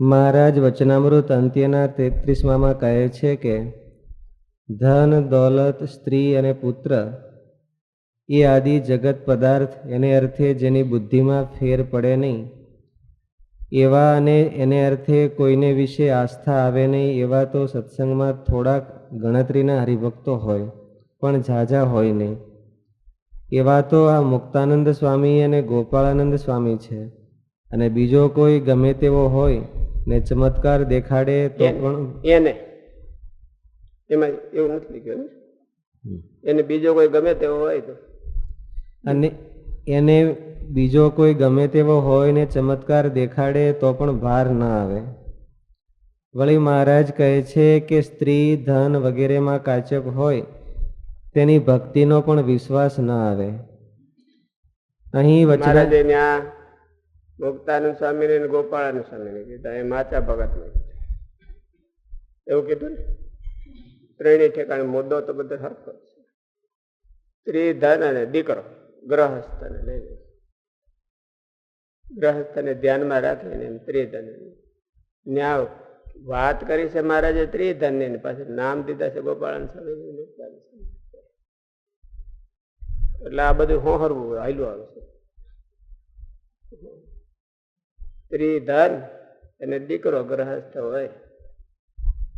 મહારાજ વચનામૃત અંત્યના તેત્રીસમાં કહે છે કે, ધન, દોલત, સ્ત્રી અને પુત્ર, એ આદિ જગત પદાર્થ એને અર્થે જેની બુદ્ધિમાં ફેર પડે નહીં. એવા અને એને અર્થે કોઈને વિશે આસ્થા આવે નહીં એવા તો સત્સંગમાં થોડાક ગણતરીના હરિભક્તો હોય, પણ ઝાઝા હોય નહીં. એવા તો આ મુક્તાનંદ સ્વામી અને ગોપાળાનંદ સ્વામી છે. અને બીજો કોઈ ગમે તેવો હોય ને ચમત્કાર દેખાડે તો પણ એને. એમાં એવું નથી લખ્યું એને બીજો કોઈ ગમે તેવો હોય તો. અને એને બીજો કોઈ ગમે તેવો હોય ને ચમત્કાર દેખાડે તો પણ ભાર ના આવે. વળી મહારાજ કહે છે કે સ્ત્રી ધન વગેરેમાં કાચક હોય તેની ભક્તિનો પણ વિશ્વાસ ન આવે. અહીં વચના મહારાજે સ્વામીને ને ગોપાળાનંદ સ્વામી ને કીધા એ માચા ભગત ને એવું કીધું ને? ત્રણેય ઠેકાણે મુદ્દો તો બધો સ્ત્રી ધન અને દીકરો, ગ્રહસ્થને લઈને ગ્રહસ્થને ધ્યાનમાં રાખીને એમ ત્રિધન ન્યા વાત કરી છે મહારાજે ત્રિધન ને પાછળ નામ દીધા છે મુક્તાનંદ સ્વામી. એટલે આ બધું હોહરવું હાલ્યું આવે છે. સ્ત્રી એને દીકરો ગ્રહસ્થ હોય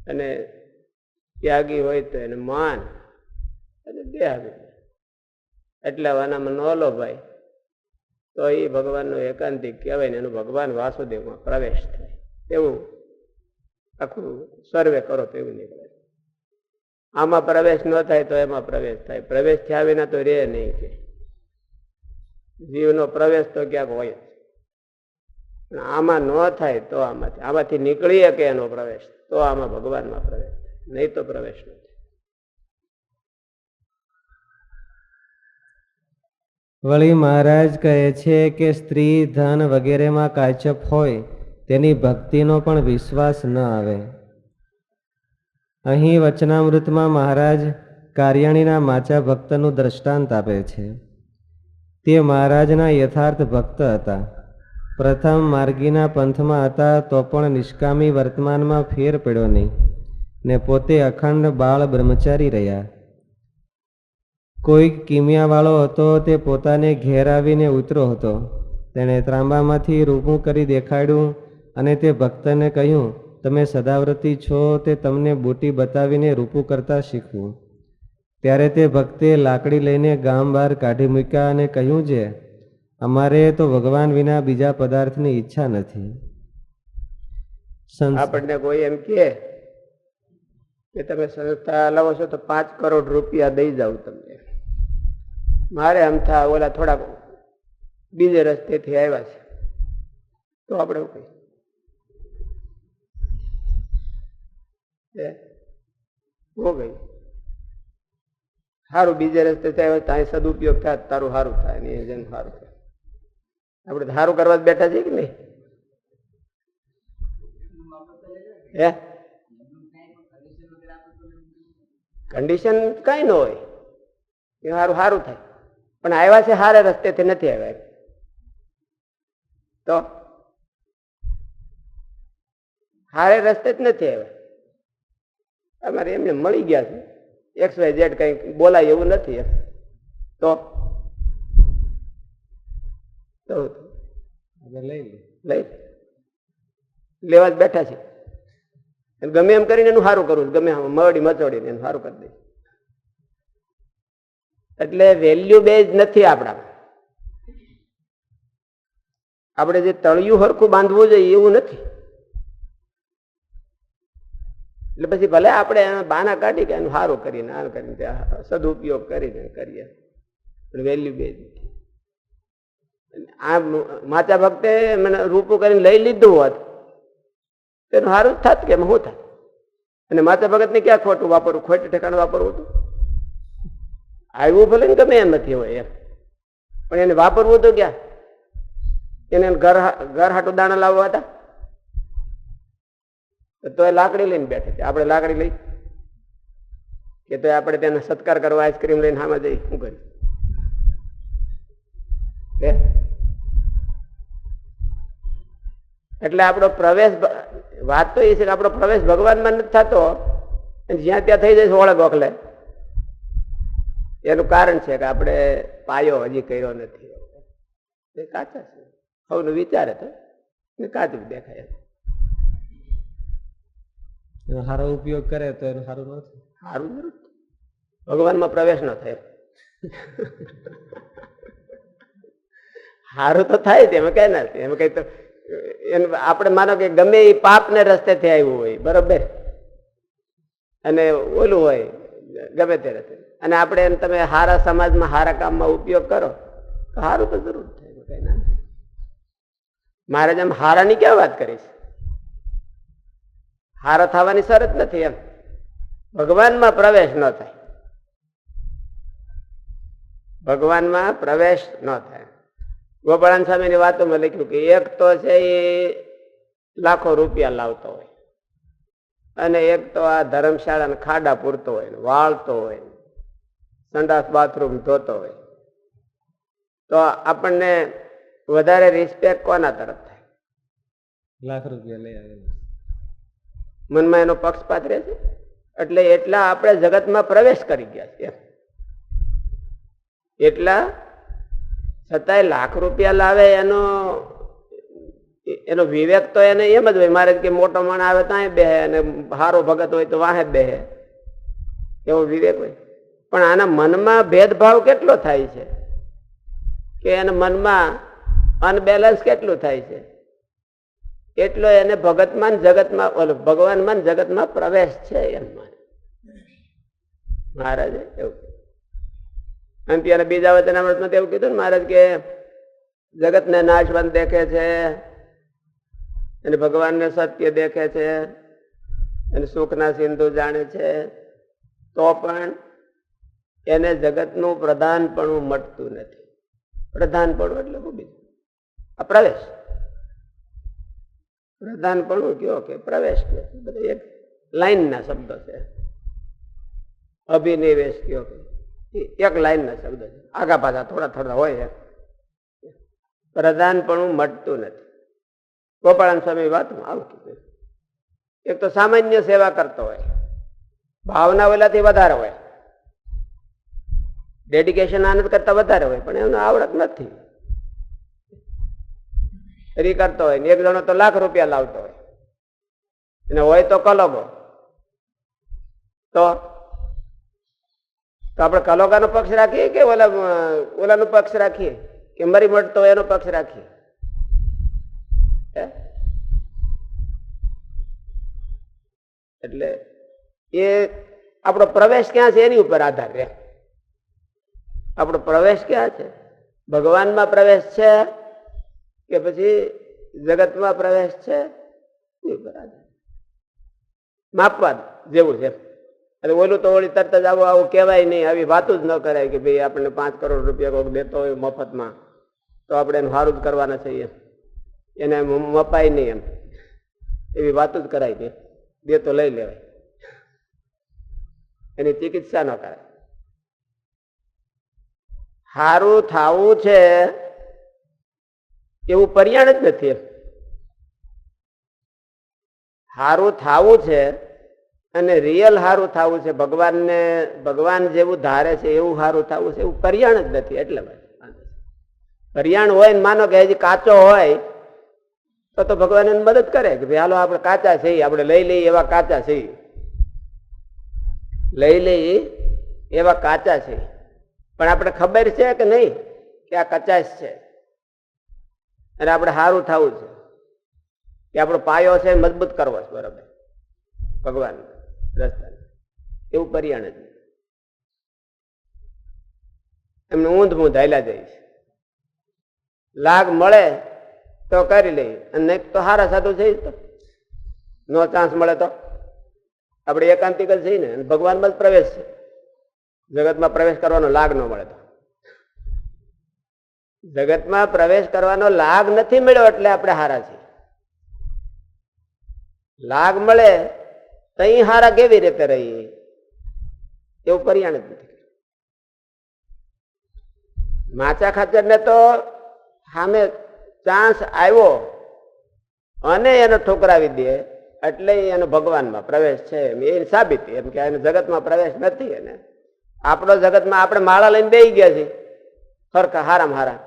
અને ત્યાગી હોય તો એને માન અને દેહાવી એટલા વાનામાં ન લો ભાઈ, તો એ ભગવાનનો એકાંતિક કહેવાય ને એનું ભગવાન વાસુદેવમાં પ્રવેશ થાય. એવું આખું સર્વે કરો તો એવું નીકળે. આમાં પ્રવેશ ન થાય તો એમાં પ્રવેશ થાય. પ્રવેશ થયા વિના તો રે નહીં કે. જીવનો પ્રવેશ તો ક્યાંક હોય જ. આમાં ન થાય તો આમાંથી આમાંથી નીકળી શકે એનો પ્રવેશ. તો આમાં ભગવાનમાં પ્રવેશ નહીં તો પ્રવેશ નથી. વળી મહારાજ કહે છે કે સ્ત્રી ધન વગેરેમાં કાચપ હોય, તેની ભક્તિનો પણ વિશ્વાસ ન આવે. અહીં વચનામૃતમાં મહારાજ કાર્યાણીના માચા ભક્તનું દ્રષ્ટાંત આપે છે. તે મહારાજના યથાર્થ ભક્ત હતા. પ્રથમ માર્ગીના પંથમાં હતા તો પણ નિષ્કામી વર્તમાનમાં ફેર પડ્યો નહીં ને પોતે અખંડ બાળ બ્રહ્મચારી રહ્યા. કોઈ કિમિયાવાળો હતો તે પોતાને ઘેર આવીને ઉતરો હતો. તેણે ત્રાંબામાંથી રૂપું કરી દેખાડ્યું અને તે ભક્તને કહ્યું, તમે સદાવ્રતી છો તે તમને બૂટી બતાવીને રૂપું કરતા શીખવું. ત્યારે તે ભક્તે લાકડી લઈને ગામ બહાર કાઢી મૂક્યા અને કહ્યું છે અમારે તો ભગવાન વિના બીજા પદાર્થની ઈચ્છા નથી. આપણને કોઈ એમ કહે કે તમે સંસ્થા લાવો છો તો પાંચ કરોડ રૂપિયા દઈ જાવ તમને. મારે અમથા ઓલા થોડાક બીજે રસ્તેથી આવ્યા છે. તો આપણે એવું કહીએ? હે? ગઈ સારું બીજે રસ્તે આવ્યા, ત્યાં સદુપયોગ થાય, તારું સારું થાય ને જેમ સારું થાય. આપણે સારું કરવા જ બેઠા છીએ કે નહીં? હે? કન્ડિશન કઈ ન હોય. એ સારું સારું થાય. પણ આવ્યા છે સારા રસ્તેથી નથી આવ્યા તો? હારે રસ્તે જ નથી આવ્યા. અમારે એમને મળી ગયા છે. એક્સ વાય ઝેડ કઈ બોલાય એવું નથી તો? તો લઈ લઈ લેવા જ બેઠા છે. ગમે એમ કરીને એનું સારું કરવું ગમે મરડી મચોડીને એનું સારું કરી દે એટલે વેલ્યુ બેઝ નથી આપણા. આપણે જે તળિયું હરખું બાંધવું જોઈએ એવું નથી. એટલે પછી ભલે આપણે બાના કાઢી કે એનું સારું કરીને આમ કરીને સદુપયોગ કરીને કરીએ. પણ વેલ્યુ બેઝ નથી. આ માતા ભક્તે મને રૂપું કરીને લઈ લીધું હોત તેનું સારું જ થાત કે એમાં શું થાય અને માતા ભગત ને ક્યાં ખોટું વાપરવું? ખોટું ઠેકાણ વાપરવું હતું? આવ્યું ભલે ને ગમે એમ નથી હોય એમ. પણ એને વાપરવું તો ક્યાં? એને ઘર ઘર હાટું દાણા લાવવા હતા? તો એ લાકડી લઈને બેઠે આપણે લાકડી લઈ? કે તો આપણે તેને સત્કાર કરવા આઈસ્ક્રીમ લઈને હામાં જઈ. શું કર્યું? એટલે આપણો પ્રવેશ વાત તો એ છે કે આપણો પ્રવેશ ભગવાનમાં નથી થતો જ્યાં ત્યાં થઈ જાય છે ઓળખ એનું કારણ છે કે આપણે પાયો હજી કર્યો નથી. એ કાચા છે. સૌનું વિચારે તો ને કાચું દેખાય. એનો સારો ઉપયોગ કરે તો એનું સારું ન થાય. સારું જરૂર ભગવાનમાં પ્રવેશ ન થાય. સારું તો થાય એમાં કઈ ના એમાં કઈ તો આપણે માનો કે ગમે એ પાપને રસ્તેથી આવ્યું હોય, બરોબર? અને ઓલું હોય, ગમે તે રસ્તે. અને આપણે એમ તમે હારા સમાજમાં, હારા કામમાં ઉપયોગ કરો, તો સારું તો જરૂર થાય. મહારાજ આમ હારાની ક્યાં વાત કરીશ? હારા થવાની શરત નથી એમ. ભગવાનમાં પ્રવેશ ન થાય. ભગવાનમાં પ્રવેશ ન થાય. ગોપાળાન સ્વામીની વાતોમાં લખ્યું કે એક તો છે એ લાખો રૂપિયા લાવતો હોય. અને એક તો આ ધર્મશાળા ખાડા પૂરતો હોય વાળતો હોય સંડાસ બાથરૂમ ધોતો હોય. તો આપણને વધારે રિસ્પેક્ટ કોના તરફ થાય? લાખ રૂપિયા લઈ આવે મનમાં એનો પક્ષપાત રહે છે એટલે એટલા આપણે જગતમાં પ્રવેશ કરી ગયા છે એટલા છતાંય લાખ રૂપિયા લાવે એનો એનો વિવેક તો એને એમ જ હોય, મારે કે મોટો માણ આવે ત્યાં બેહે અને હારો ભગત હોય તો વાહે બેહે. એવો વિવેક હોય. પણ આના મનમાં ભેદભાવ કેટલો થાય છે? કે એના મનમાં અનબેલેન્સ કેટલું થાય છે? એટલો એને ભગતમાં જગતમાં, ઓલો ભગવાનમાં જગતમાં પ્રવેશ છે એમ માને મહારાજે એવું અને ત્યારે બીજા વચનામૃતમાં એવું કીધું ને મહારાજ કે જગતને નાશવંત દેખે છે અને ભગવાનને સત્ય દેખે છે અને સુખના સિંધુ જાણે છે, તો પણ એને જગતનું પ્રધાનપણું મટતું નથી. પ્રધાનપણું એટલે શું બીજું? આ પ્રવેશ. પ્રધાનપણું કયો કે પ્રવેશ કયો? બધા એક લાઈનના શબ્દો છે. અભિનિવેશ કયો કે? એક લાઈનના શબ્દ છે. આગા પાછા થોડા થોડા હોય છે. પ્રધાનપણું મટતું નથી. ગોપાળાન સ્વામી વાતમાં આવું કીધું એક તો સામાન્ય સેવા કરતો હોય. ભાવના ઓલાથી વધારે હોય. ડેડિકેશન આનંદ કરતા વધારે હોય, પણ એનો આવડત નથી. ફરી કરતો હોય ને એક જણો તો લાખ રૂપિયા લાવતો હોય. અને હોય તો કલમો તો તો આપણે કલોકાનો પક્ષ રાખીએ કે ઓલા, ઓલાનો પક્ષ રાખીએ? કે મરી મળતો એનો પક્ષ રાખીએ? એટલે એ આપણો પ્રવેશ ક્યાં છે? એની ઉપર આધાર રહે. આપણો પ્રવેશ ક્યાં છે? ભગવાનમાં પ્રવેશ છે કે પછી જગતમાં પ્રવેશ છે? માપવા જેવું છે એટલે ઓલું તો ઓલી તરત જ આવું આવું કહેવાય નહીં. આવી વાતો જ ન કરાય કે ભાઈ આપણને પાંચ કરોડ રૂપિયા કોઈક દેતો હોય મફતમાં. તો આપણે એનું સારું જ કરવાના છીએ. એને મપાય નહીં એમ. એવી વાતો જ કરાય કે દે તો લઈ લેવાય. એની ચિકિત્સા ન કરાય. સારું થાવું છે એવું પર્યાણ જ નથી સારું થાવું છે અને રિયલ સારું થવું છે, ભગવાનને, ભગવાન જેવું ધારે છે, એવું સારું થવું છે, એવું કરિયાણ જ નથી, એટલે ભાઈ પર્યાણ હોય ને માનો કે હજી કાચો હોય, તો તો ભગવાન એને મદદ કરે કે ભાઈ, હાલો, આપણે કાચા છે આપણે લઈ લઈએ એવા કાચા છે લઈ લઈએ એવા કાચા છે પણ આપણે ખબર છે કે નહીં કે આ કચાશ છે? અને આપણે સારું થવું છે. કે આપણો પાયો છે મજબૂત કરવો છે, બરાબર. ભગવાન રસ્તા એવું પર્યાણ જ. એમને ઊંધ મૂંધ હાલ્યા જાય. લાગ મળે તો કરી લઈએ અને નહીં તો હારા સાધુ છે તો. નો ચાન્સ મળે તો. આપણે એકાંતિક જ છીએ ને ભગવાનમાં જ પ્રવેશ છે. જગતમાં પ્રવેશ કરવાનો લાગ ન મળે તો. જગતમાં પ્રવેશ કરવાનો લાગ નથી મળ્યો એટલે આપણે હારા છીએ. લાગ મળે તઈ હારા કેવી રીતે રહીએ એવું પર્યાણ જ નથી. માચા ખાચર ને તો સામે ચાન્સ આવ્યો અને એને ઠોકરાવી દે, એટલે એનો ભગવાનમાં પ્રવેશ છે એમ. એ સાબિતી એમ કે એને જગતમાં પ્રવેશ નથી એને. આપણો જગતમાં આપણે માળા લઈને બેસી ગયા છીએ. ખરખા, હારામ હારા.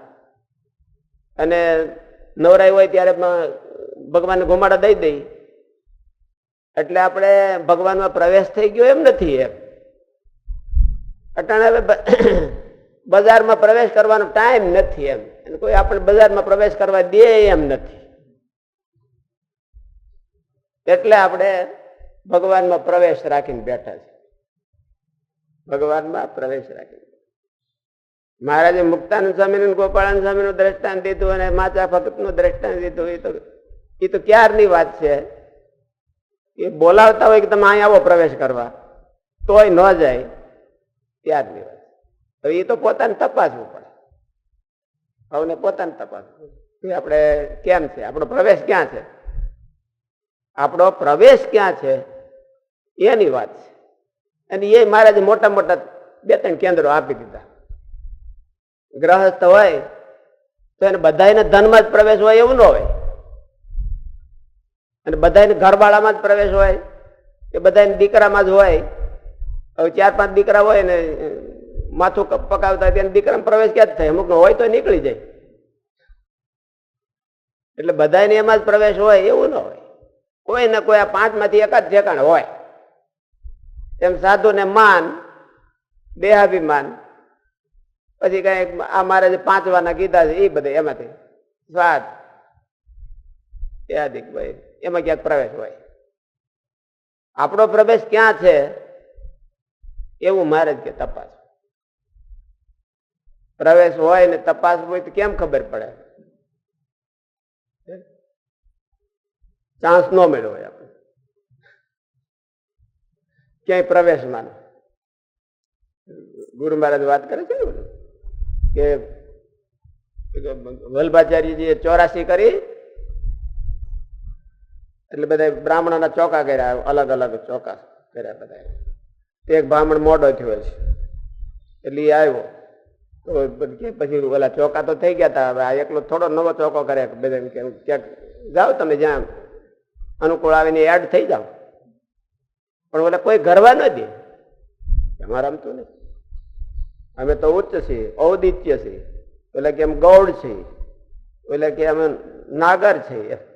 અને નવરાઈ હોય ત્યારે ભગવાનને ઘુમાડા દઈ દઈ એટલે આપણે ભગવાનમાં પ્રવેશ થઈ ગયો એમ નથી એમ. અટાણે હવે બજારમાં પ્રવેશ કરવાનો ટાઈમ નથી એમ. કોઈ આપણે બજારમાં પ્રવેશ કરવા દે એમ નથી. એટલે આપણે ભગવાનમાં પ્રવેશ રાખીને બેઠા છે ભગવાનમાં પ્રવેશ રાખીને. મહારાજે મુક્તાનંદ સ્વામી ગોપાળાનંદ સ્વામી નું દ્રષ્ટાંત દીધું અને માચા ભગતનું દ્રષ્ટાંત દીધું. એ તો એ તો ક્યારની વાત છે? એ બોલાવતા હોય કે તમે અહીં આવો પ્રવેશ કરવા, તોય ન જાય ત્યારની વાત હવે એ તો પોતાને તપાસવું પડે. હવે પોતાને તપાસવું આપણે કેમ છે? આપણો પ્રવેશ ક્યાં છે? આપણો પ્રવેશ ક્યાં છે? એની વાત છે. અને એ મહારાજે મોટા મોટા બે ત્રણ કેન્દ્રો આપી દીધા. ગ્રહસ્થ હોય તો એને બધાને ધનમાં જ પ્રવેશ હોય એવું ન હોય. અને બધાને ઘરવાળામાં જ પ્રવેશ હોય એ બધાને દીકરામાં જ હોય. હવે ચાર પાંચ દીકરા હોય ને માથું પકાવતા હોય તેને દીકરામાં પ્રવેશ ક્યાં જ થાય? અમુકનો હોય તો નીકળી જાય. એટલે બધાને એમાં જ પ્રવેશ હોય, એવું ન હોય. કોઈ ને કોઈ આ પાંચમાંથી એક એકાદ ઠેકાણ હોય. એમ સાધુને માન, દેહાભિમાન, પછી કઈ આ મારે જે પાંચ વાના કીધા છે એ બધા એમાંથી સ્વાદ. યાદિક ભાઈ, એમાં ક્યાંક પ્રવેશ હોય. આપણો પ્રવેશ ક્યાં છે? એવું મારે જ કે તપાસ. પ્રવેશ હોય ને તપાસ હોય તો કેમ ખબર પડે? ચાન્સ ન મળ્યો હોય આપણે ક્યાંય પ્રવેશમાં ગુરુ મહારાજ વાત કરે છે ને કે વલ્ભાચાર્યજીએ ચોરાસી કરી એટલે બધા બ્રાહ્મણોના ચોકા કર્યા, અલગ અલગ ચોકા કર્યા બધા તે એક બ્રાહ્મણ મોડો થયો છે. એટલે એ આવ્યો. તો પછી ઓલા ચોકા તો થઈ ગયા હતા હવે આ એકલો થોડો નવો ચોકો કરે બધા ક્યાંક જાઓ તમે જ્યાં અનુકૂળ આવીને એડ થઈ જાઓ. પણ ઓલા કોઈ ગરવા ન દે. અમારે રમતું નહીં. અમે તો ઉચ્ચ છીએ, ઔદિત્ય છીએ. એટલે કે એમ ગૌડ છે. એટલે કે અમે નાગર છે. એમ.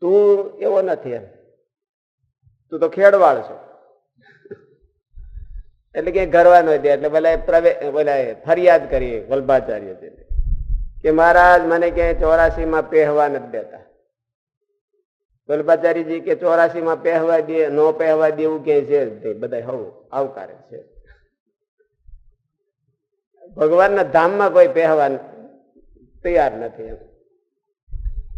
તું એવો નથી એમ. તું તો ખેડવાળ છો. એટલે કે ઘરવાનો દે એટલે પેલા પ્રવે, ભલે ફરિયાદ કરી વલ્ભાચાર્ય કે મહારાજ, મને ક્યાંય ચોરાસી માં પહેવા નથી દેતા. વલ્ભાચાર્યજી કે ચોરાસી માં પહેવા દે, નો પહેવા દેવું ક્યાંય છે બધા હવું આવકારે છે. ભગવાનના ધામમાં કોઈ પહેવા તૈયાર નથી એમ.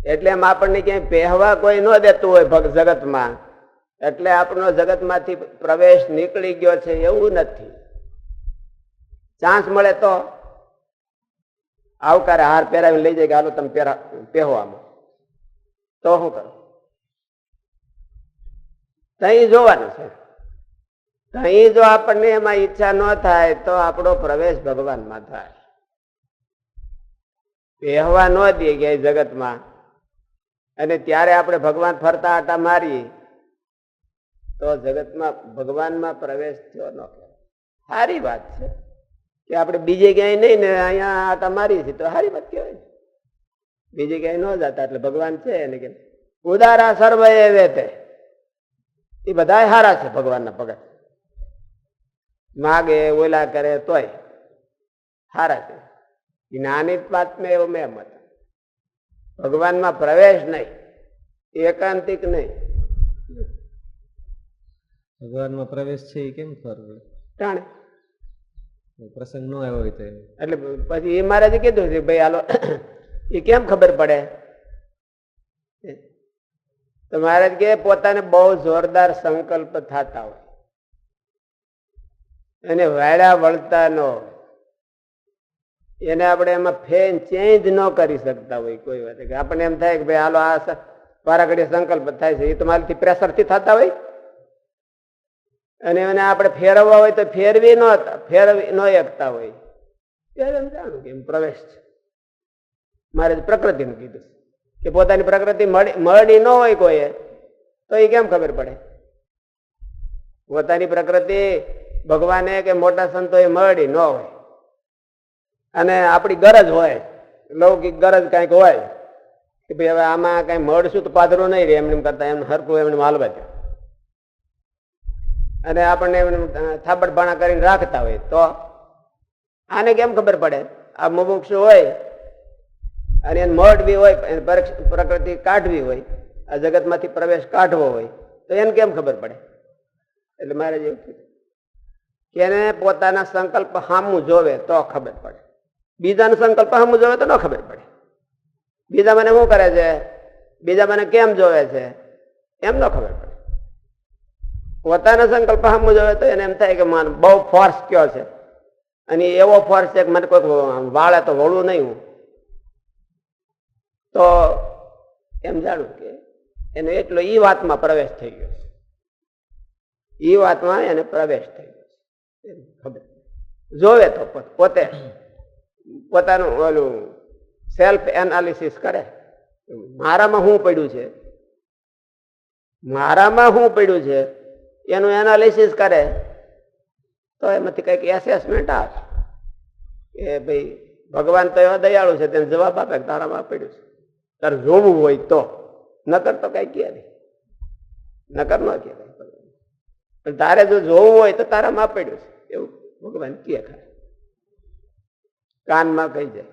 એટલે એમ આપણને ક્યાંય પહેવા કોઈ ન દેતું હોય ભગ જગતમાં. એટલે આપણો જગતમાંથી પ્રવેશ નીકળી ગયો છે એવું નથી. ચાન્સ મળે તો આવકારે હાર પહેરાવીને લઈ જાય કે હાલો તમે પહેરા પહેવામાં તો શું કરો? તઈ જોવાનું છે. તઈ જો આપણને એમાં ઈચ્છા ન થાય તો આપણો પ્રવેશ ભગવાનમાં થાય. પહેવા ન દે ક્યાંય જગતમાં. અને ત્યારે આપણે ભગવાન ફરતા આટા મારીએ તો જગતમાં ભગવાનમાં પ્રવેશ થયો ન સારી વાત છે કે આપણે બીજે ક્યાંય નહીં ને અહીંયા આટા મારીએ છીએ તો સારી વાત કહેવાય. બીજે ક્યાંય ન જતા એટલે ભગવાન છે એને કે, ઉદારા સર્વ એ વેતે એ બધા હારા છે ભગવાનના ભગત. માગે, ઓલા કરે તોય હારા છે. જ્ઞાનિત વાત મેં એવો મેં મત ભગવાનમાં પ્રવેશ નહીં એકાંતિક નહીં. ભગવાનમાં પ્રવેશ છે એ કેમ કરવો ટાણે. પ્રસંગ ન આવ્યો હોય તો એટલે પછી એ મહારાજે કીધું છે ભાઈ હાલો એ કેમ ખબર પડે? તો મહારાજ કે પોતાને બહુ જોરદાર સંકલ્પ થતા હોય. અને વાળા વળતા ન હોય. એને આપણે એમાં ફેન ચેન્જ ન કરી શકતા હોય કોઈ વાત કે આપણને એમ થાય કે ભાઈ હાલો આ સ- સંકલ્પ થાય છે, એ તો મારાથી પ્રેશરથી થતા હોય. અને એને આપણે ફેરવવા હોય તો ફેરવી ન ફેરવી ન એકતા હોય. ત્યારે એમ જાણું કે એમ પ્રવેશ છે. મારે પ્રકૃતિનું કીધું કે પોતાની પ્રકૃતિ મળી ન હોય કોઈએ, તો એ કેમ ખબર પડે? પોતાની પ્રકૃતિ ભગવાને કે મોટા સંતોએ મળી ન હોય. અને આપણી ગરજ હોય, લૌકિક ગરજ કાંઈક હોય, કે ભાઈ હવે આમાં કઈ મળશું તો પાદરો નહીં રહે એમને એમ કરતા એમ હરકું એમને માલવા દો. અને આપણને એમને થાબડ ભાણા કરીને રાખતા હોય તો આને કેમ ખબર પડે? આ મુમુક્ષુ હોય, અને એને મઢ બી હોય પ્રકૃતિ કાઢવી હોય, આ જગતમાંથી પ્રવેશ કાઢવો હોય, તો એને કેમ ખબર પડે? એટલે મારે જેવું કીધું કે એને પોતાના સંકલ્પ સામું જોવે તો ખબર પડે. બીજાનો સંકલ્પ હમ જોવે તો ન ખબર પડે. બીજા મને શું કરે છે? બીજા મને કેમ જોવે છે? એમ ન ખબર પડે. પોતાના સંકલ્પ હમ જોવે તો એને એમ થાય કે મને બહુ ફોર્સ કયો છે. અને એવો ફોર્સ છે કે મને કોઈક વાળે તો વળવું નહીં હું. તો એમ જાણું કે એનો એટલો ઈ વાતમાં પ્રવેશ થઈ ગયો છે. એ વાતમાં એને પ્રવેશ થઈ ગયો છે. જોવે તો પોતે. પોતાનું, ઓલું સેલ્ફ એનાલિસિસ કરે. મારામાં શું પડ્યું છે? મારામાં શું પડ્યું છે? એનું એનાલિસિસ કરે. તો એમાંથી કંઈક એસેસમેન્ટ આપ કે ભાઈ, ભગવાન તો એવા દયાળુ છે, તેને જવાબ આપે તારામાં પડ્યું છે. તારે જોવું હોય તો. નકર તો કઈ કહે નહીં. નકર ન કહેવાય તારે જો જોવું હોય તો તારામાં પડ્યું છે. એવું ભગવાન કહે ખરા કાનમાં કહી જાય.